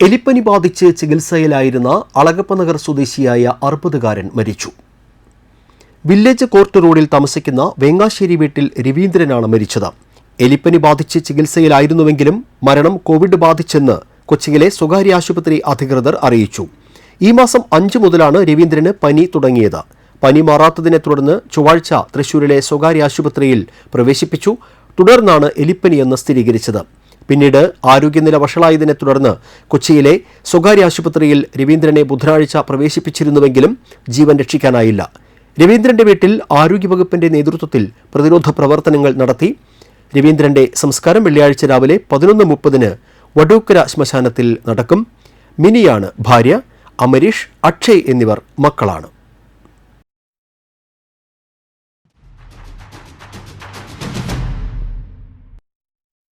എലിപ്പനി ബാധിച്ച് ചികിത്സയിലായിരുന്ന അളഗപ്പനഗർ സ്വദേശിയായ അറുപതുകാരൻ മരിച്ചു. വില്ലേജ് കോർട്ട് റോഡിൽ താമസിക്കുന്ന വേങ്ങാശ്ശേരി വീട്ടിൽ രവീന്ദ്രനാണ് മരിച്ചത്. എലിപ്പനി ബാധിച്ച് ചികിത്സയിലായിരുന്നുവെങ്കിലും മരണം കോവിഡ് ബാധിച്ചെന്ന് കൊച്ചിയിലെ സ്വകാര്യ ആശുപത്രി അധികൃതർ അറിയിച്ചു. ഈ മാസം അഞ്ച് മുതലാണ് രവീന്ദ്രന് പനി തുടങ്ങിയത്. പനി മാറാത്തതിനെ തുടർന്ന് ചൊവ്വാഴ്ച തൃശൂരിലെ സ്വകാര്യ ആശുപത്രിയിൽ പ്രവേശിപ്പിച്ചു. തുടർന്നാണ് എലിപ്പനിയെന്ന് സ്ഥിരീകരിച്ചത്. പിന്നീട് ആരോഗ്യനില വഷളായതിനെ തുടർന്ന് കൊച്ചിയിലെ സ്വകാര്യ ആശുപത്രിയിൽ രവീന്ദ്രനെ ബുധനാഴ്ച പ്രവേശിപ്പിച്ചിരുന്നുവെങ്കിലും ജീവൻ രക്ഷിക്കാനായില്ല. രവീന്ദ്രന്റെ വീട്ടിൽ ആരോഗ്യവകുപ്പിന്റെ നേതൃത്വത്തിൽ പ്രതിരോധ പ്രവർത്തനങ്ങൾ നടത്തി. രവീന്ദ്രന്റെ സംസ്കാരം വെള്ളിയാഴ്ച രാവിലെ പതിനൊന്ന് മുപ്പതിന് വടൂക്കര ശ്മശാനത്തിൽ നടക്കും. മിനിയാണ് ഭാര്യ അമരീഷ് അക്ഷയ് എന്നിവർ മക്കളാണ്.